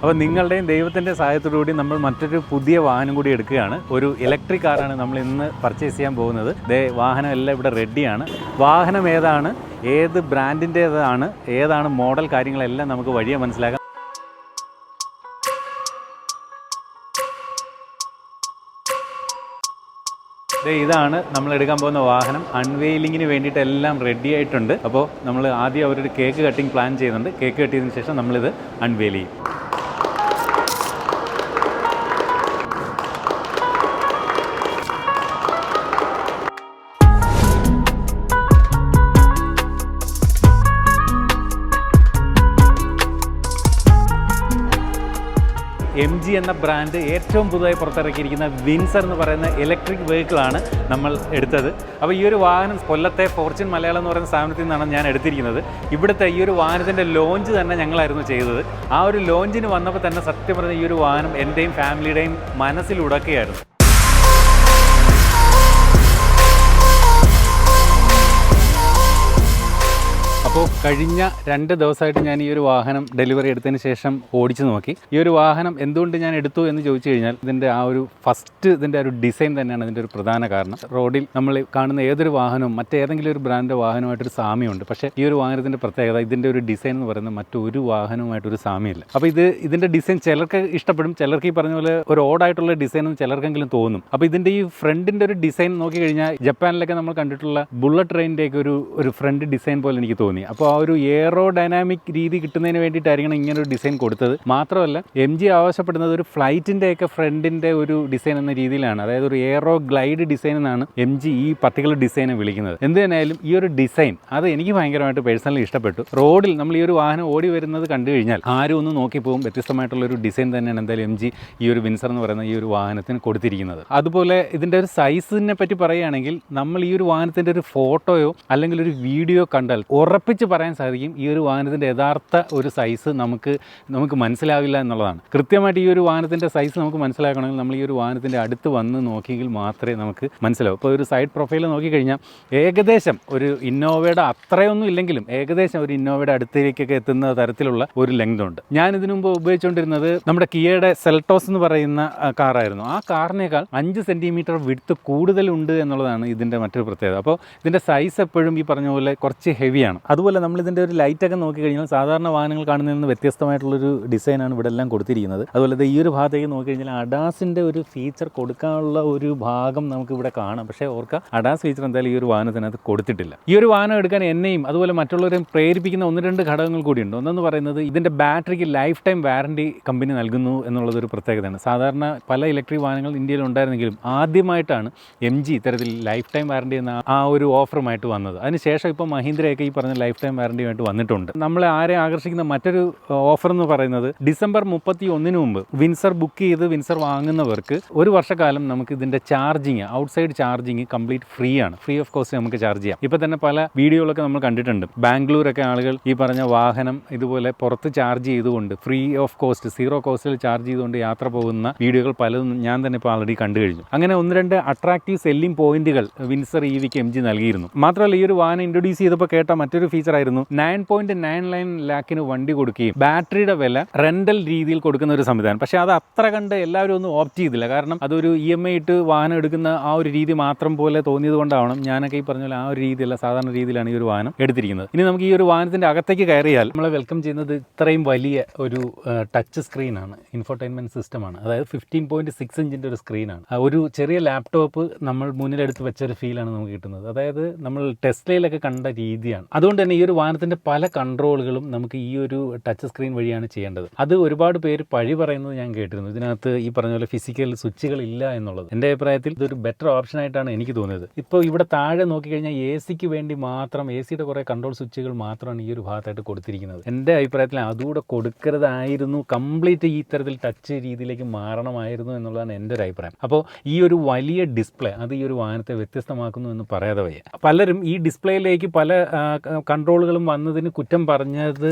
അപ്പോൾ നിങ്ങളുടെയും ദൈവത്തിന്റെ സഹായത്തോടുകൂടി നമ്മൾ മറ്റൊരു പുതിയ വാഹനം കൂടി എടുക്കുകയാണ്. ഒരു ഇലക്ട്രിക് കാറാണ് നമ്മൾ ഇന്ന് പർച്ചേസ് ചെയ്യാൻ പോകുന്നത്. ദേ വാഹനം എല്ലാം ഇവിടെ റെഡിയാണ് വാഹനം ഏതാണ്? ഏത് ബ്രാൻഡിന്റേതാണ് ഏതാണ് മോഡൽ കാര്യങ്ങളെല്ലാം നമുക്ക് വഴിയെ മനസ്സിലാക്കാം. ഇതാണ് നമ്മൾ എടുക്കാൻ പോകുന്ന വാഹനം. അൺവെയിലിങ്ങിന് വേണ്ടിയിട്ട് എല്ലാം റെഡി ആയിട്ടുണ്ട്. അപ്പോൾ നമ്മൾ ആദ്യം അവരൊരു കേക്ക് കട്ടിംഗ് പ്ലാൻ ചെയ്യുന്നുണ്ട്. കേക്ക് കട്ടിയതിന് ശേഷം നമ്മളിത് അൺവെയിൽ ചെയ്യും. എം ജി എന്ന ബ്രാൻഡ് ഏറ്റവും പുതുതായി പുറത്തിറക്കിയിരിക്കുന്ന വിൻസർ എന്ന് പറയുന്ന ഇലക്ട്രിക് വെഹിക്കിളാണ് നമ്മൾ എടുത്തത്. അപ്പോൾ ഈ ഒരു വാഹനം കൊല്ലത്തെ ഫോർച്യൂൺ മലയാളം എന്ന് പറയുന്ന സ്ഥാപനത്തിൽ നിന്നാണ് ഞാൻ എടുത്തിരിക്കുന്നത്. ഇവിടുത്തെ ഈ ഒരു വാഹനത്തിന്റെ ലോഞ്ച് തന്നെ ഞങ്ങളായിരുന്നു ചെയ്തത്. ആ ഒരു ലോഞ്ചിന് വന്നപ്പോൾ തന്നെ സത്യം പറഞ്ഞ ഈ ഒരു വാഹനം എന്റെയും ഫാമിലിയുടെയും മനസ്സിൽ അപ്പോൾ കഴിഞ്ഞ രണ്ട് ദിവസമായിട്ട് ഞാൻ ഈ ഒരു വാഹനം ഡെലിവറി എടുത്തതിന് ശേഷം ഓടിച്ചു നോക്കി. ഈ ഒരു വാഹനം എന്തുകൊണ്ട് ഞാൻ എടുത്തു എന്ന് ചോദിച്ചു കഴിഞ്ഞാൽ ഇതിന്റെ ആ ഒരു ഫസ്റ്റ് ഇതിന്റെ ഒരു ഡിസൈൻ തന്നെയാണ് ഇതിന്റെ ഒരു പ്രധാന കാരണം. റോഡിൽ നമ്മൾ കാണുന്ന ഏതൊരു വാഹനവും മറ്റേതെങ്കിലും ഒരു ബ്രാൻഡ് വാഹനമായിട്ടൊരു സാമ്യമുണ്ട്. പക്ഷേ ഈ ഒരു വാഹനത്തിന്റെ പ്രത്യേകത ഇതിന്റെ ഒരു ഡിസൈൻ എന്ന് പറയുന്നത് മറ്റൊരു വാഹനവുമായിട്ടൊരു സാമ്യമില്ല. അപ്പോൾ ഇത് ഇതിന്റെ ഡിസൈൻ ചിലർക്ക് ഇഷ്ടപ്പെടും. ചിലർക്ക് ഈ പറഞ്ഞ പോലെ ഒരു ഓടായിട്ടുള്ള ഡിസൈൻ എന്ന് ചിലർക്കെങ്കിലും തോന്നും. അപ്പോൾ ഇതിന്റെ ഈ ഫ്രണ്ടിന്റെ ഒരു ഡിസൈൻ നോക്കി കഴിഞ്ഞാൽ ജപ്പാനിലൊക്കെ നമ്മൾ കണ്ടിട്ടുള്ള ബുള്ളറ്റ് ട്രെയിനിന്റെയൊക്കെ ഒരു ഒരു ഫ്രണ്ട് ഡിസൈൻ പോലെ എനിക്ക് തോന്നി. അപ്പോൾ ആ ഒരു എയറോ ഡൈനാമിക് രീതി കിട്ടുന്നതിന് വേണ്ടിയിട്ടായിരിക്കണം ഇങ്ങനെ ഒരു ഡിസൈൻ കൊടുത്തത്. മാത്രമല്ല എം ജി ആവശ്യപ്പെടുന്നത് ഒരു ഫ്ലൈറ്റിന്റെയൊക്കെ ഫ്രണ്ടിന്റെ ഒരു ഡിസൈൻ എന്ന രീതിയിലാണ്. അതായത് ഒരു എയറോ ഗ്ലൈഡ് ഡിസൈൻ എന്നാണ് എം ജി ഈ പർട്ടിക്കുലർ ഡിസൈനെ വിളിക്കുന്നത്. എന്ത് തന്നെയായാലും ഈ ഒരു ഡിസൈൻ അത് എനിക്ക് ഭയങ്കരമായിട്ട് പേഴ്സണലി ഇഷ്ടപ്പെട്ടു. റോഡിൽ നമ്മൾ ഈ ഒരു വാഹനം ഓടി വരുന്നത് കണ്ടു കഴിഞ്ഞാൽ ആരും ഒന്ന് നോക്കി പോകും. വ്യത്യസ്തമായിട്ടുള്ള ഒരു ഡിസൈൻ തന്നെയാണ് എന്തായാലും എം ജി ഈ ഒരു വിൻസർ എന്ന് പറയുന്ന ഈ ഒരു വാഹനത്തിന് കൊടുത്തിരിക്കുന്നത്. അതുപോലെ ഇതിന്റെ ഒരു സൈസിനെ പറ്റി പറയുകയാണെങ്കിൽ നമ്മൾ ഈ ഒരു വാഹനത്തിന്റെ ഒരു ഫോട്ടോയോ അല്ലെങ്കിൽ ഒരു വീഡിയോ കണ്ടാൽ ഉറപ്പിച്ച് പറയാൻ സാധിക്കും ഈ ഒരു വാഹനത്തിന്റെ യഥാർത്ഥ ഒരു സൈസ് നമുക്ക് നമുക്ക് മനസ്സിലാവില്ല എന്നുള്ളതാണ്. കൃത്യമായിട്ട് ഈ ഒരു വാഹനത്തിന്റെ സൈസ് നമുക്ക് മനസ്സിലാക്കണമെങ്കിൽ നമ്മൾ ഈ ഒരു വാഹനത്തിന്റെ അടുത്ത് വന്ന് നോക്കിയെങ്കിൽ മാത്രമേ നമുക്ക് മനസ്സിലാവും. ഇപ്പോൾ ഒരു സൈഡ് പ്രൊഫൈൽ നോക്കിക്കഴിഞ്ഞാൽ ഏകദേശം ഒരു ഇന്നോവയുടെ അത്രയൊന്നും ഇല്ലെങ്കിലും ഏകദേശം ഒരു ഇന്നോവയുടെ അടുത്തേക്കൊക്കെ എത്തുന്ന തരത്തിലുള്ള ഒരു ലെങ്ത് ഉണ്ട്. ഞാൻ ഇതിനു മുമ്പ് ഉപയോഗിച്ചുകൊണ്ടിരുന്നത് നമ്മുടെ കിയയുടെ സെൽട്ടോസ് എന്ന് പറയുന്ന കാറായിരുന്നു ആ കാറിനേക്കാൾ അഞ്ച് സെന്റിമീറ്റർ വിടുത്ത് കൂടുതലുണ്ട് എന്നുള്ളതാണ് ഇതിന്റെ മറ്റൊരു പ്രത്യേകത. അപ്പോൾ ഇതിന്റെ സൈസ് എപ്പോഴും ഈ പറഞ്ഞ പോലെ കുറച്ച് ഹെവിയാണ് അതുപോലെ നമ്മൾ ഇതിന്റെ ഒരു ലൈറ്റൊക്കെ നോക്കിക്കഴിഞ്ഞാൽ സാധാരണ വാഹനങ്ങൾ കാണുന്നതിൽ നിന്ന് വ്യത്യസ്തമായിട്ടുള്ളൊരു ഡിസൈനാണ് ഇവിടെ എല്ലാം കൊടുത്തിരിക്കുന്നത്. അതുപോലെ ഈ ഒരു ഭാഗത്തേക്ക് നോക്കിക്കഴിഞ്ഞാൽ അഡാസിന്റെ ഒരു ഫീച്ചർ കൊടുക്കാനുള്ള ഒരു ഭാഗം നമുക്ക് ഇവിടെ കാണാം. പക്ഷേ ഓർക്കുക അഡാസ് ഫീച്ചർ എന്തായാലും ഈ ഒരു വാഹനത്തിനകത്ത് കൊടുത്തിട്ടില്ല. ഈ ഒരു വാഹനം എടുക്കാൻ എന്നെയും അതുപോലെ മറ്റുള്ളവരെയും പ്രേരിപ്പിക്കുന്ന ഒന്ന് രണ്ട് ഘടകങ്ങൾ കൂടിയുണ്ട്. ഒന്നെന്ന് പറയുന്നത് ഇതിന്റെ ബാറ്ററിക്ക് ലൈഫ് ടൈം വാറണ്ടി കമ്പനി നൽകുന്നു എന്നുള്ളതൊരു പ്രത്യേകതയാണ്. സാധാരണ പല ഇലക്ട്രിക് വാഹനങ്ങൾ ഇന്ത്യയിൽ ഉണ്ടായിരുന്നെങ്കിലും ആദ്യമായിട്ടാണ് എം ജി ഇത്തരത്തിൽ ലൈഫ് ടൈം വാറണ്ടി എന്ന ആ ഒരു ഓഫറുമായിട്ട് വന്നത്. അതിനുശേഷം ഇപ്പോൾ മഹീന്ദ്രയൊക്കെ ഈ പറഞ്ഞ ലൈഫ് ടൈം വാറണ്ടിയുമായിട്ട് വന്നിട്ടുണ്ട്. നമ്മളെ ആരെ ആകർഷിക്കുന്ന മറ്റൊരു ഓഫർ എന്ന് പറയുന്നത് ഡിസംബർ മുപ്പത്തി ഒന്നിന് മുമ്പ് വിൻസർ ബുക്ക് ചെയ്ത് വിൻസർ വാങ്ങുന്നവർക്ക് ഒരു വർഷക്കാലം നമുക്ക് ഇതിന്റെ charging outside charging complete free ആണ്. ഫ്രീ ഓഫ് കോസ്റ്റ് നമുക്ക് ചാർജ് ചെയ്യാം. ഇപ്പോൾ തന്നെ പല വീഡിയോകളൊക്കെ നമ്മൾ കണ്ടിട്ടുണ്ട്. ബാംഗ്ലൂരൊക്കെ ആളുകൾ ഈ പറഞ്ഞ വാഹനം ഇതുപോലെ പുറത്ത് ചാർജ് ചെയ്തുകൊണ്ട് ഫ്രീ ഓഫ് കോസ്റ്റ് സീറോ കോസ്റ്റിൽ ചാർജ് ചെയ്തുകൊണ്ട് യാത്ര പോകുന്ന വീഡിയോകൾ പലതും ഞാൻ തന്നെ ഇപ്പോൾ ആൾറെഡി കണ്ടു കഴിഞ്ഞു. അങ്ങനെ ഒന്ന് രണ്ട് അട്രാക്റ്റീവ് സെല്ലിംഗ് പോയിന്റുകൾ Windsor E V M G നൽകിയിരുന്നു. മാത്രമല്ല ഈ ഒരു വാഹനം ഇൻട്രൊഡ്യൂസ് ചെയ്തപ്പോൾ കേട്ട മറ്റൊരു ഫീച്ചർ ആയിരുന്നു. നയൻ പോയിന്റ് നയൻ ലൈൻ ലാക്കിന് വണ്ടി കൊടുക്കുകയും ബാറ്ററിയുടെ വില റെന്റൽ രീതിയിൽ കൊടുക്കുന്ന ഒരു സംവിധാനം. പക്ഷേ അത് അത്ര കണ്ട് എല്ലാവരും ഒന്നും ഓപ്റ്റ് ചെയ്തില്ല. കാരണം അതൊരു ഇ എം ഐ ഇട്ട് വാഹനം എടുക്കുന്ന ആ ഒരു രീതി മാത്രം പോലെ തോന്നിയത് കൊണ്ടാവണം ഞാനൊക്കെ ഈ പറഞ്ഞ പോലെ ആ ഒരു രീതിയല്ല സാധാരണ രീതിയിലാണ് ഈ ഒരു വാഹനം എടുത്തിരിക്കുന്നത്. ഇനി നമുക്ക് ഈ ഒരു വാഹനത്തിന്റെ അകത്തേക്ക് കയറിയാൽ നമ്മളെ വെൽക്കം ചെയ്യുന്നത് ഇത്രയും വലിയ ഒരു ടച്ച് സ്ക്രീനാണ് ഇൻഫോർടൈൻമെന്റ് സിസ്റ്റമാണ് അതായത് ഫിഫ്റ്റീൻ പോയിന്റ് സിക്സ് ഇഞ്ചിന്റെ ഒരു സ്ക്രീനാണ് ഒരു ചെറിയ ലാപ്ടോപ്പ് നമ്മൾ മുന്നിലെടുത്ത് വെച്ച ഒരു ഫീലാണ് നമുക്ക് കിട്ടുന്നത്. അതായത് നമ്മൾ ടെസ്ലയിലൊക്കെ കണ്ട രീതിയാണ്. അതുകൊണ്ട് തന്നെ ഈ ഒരു വാഹനത്തിന്റെ പല കൺട്രോളുകളും നമുക്ക് ഈ ഒരു ടച്ച് സ്ക്രീൻ വഴിയാണ് ചെയ്യേണ്ടത്. അത് ഒരുപാട് പേര് പഴി പറയുന്നത് ഞാൻ കേട്ടിരുന്നു. ഇതിനകത്ത് ഈ പറഞ്ഞ പോലെ ഫിസിക്കൽ സ്വിച്ചുകൾ ഇല്ല എന്നുള്ളത്. എന്റെ അഭിപ്രായത്തിൽ ഇതൊരു ബെറ്റർ ഓപ്ഷൻ ആയിട്ടാണ് എനിക്ക് തോന്നിയത്. ഇപ്പോൾ ഇവിടെ താഴെ നോക്കിക്കഴിഞ്ഞാൽ എ സിക്ക് വേണ്ടി മാത്രം എ സിയുടെ കുറേ കൺട്രോൾ സ്വിച്ചുകൾ മാത്രമാണ് ഈ ഒരു ഭാഗത്തായിട്ട് കൊടുത്തിരിക്കുന്നത്. എന്റെ അഭിപ്രായത്തിൽ അതുകൂടെ കൊടുക്കരുതായിരുന്നു. കംപ്ലീറ്റ് ഈ തരത്തിൽ ടച്ച് രീതിയിലേക്ക് മാറണമായിരുന്നു എന്നുള്ളതാണ് എന്റെ ഒരു അഭിപ്രായം. അപ്പോൾ ഈ ഒരു വലിയ ഡിസ്പ്ലേ അത് ഈ ഒരു വാഹനത്തെ വ്യത്യസ്തമാക്കുന്നു എന്ന് പറയാതെ വയ്യ. പലരും ഈ ഡിസ്പ്ലേയിലേക്ക് പല കൺട്രോളുകളും വന്നതിന് കുറ്റം പറഞ്ഞത്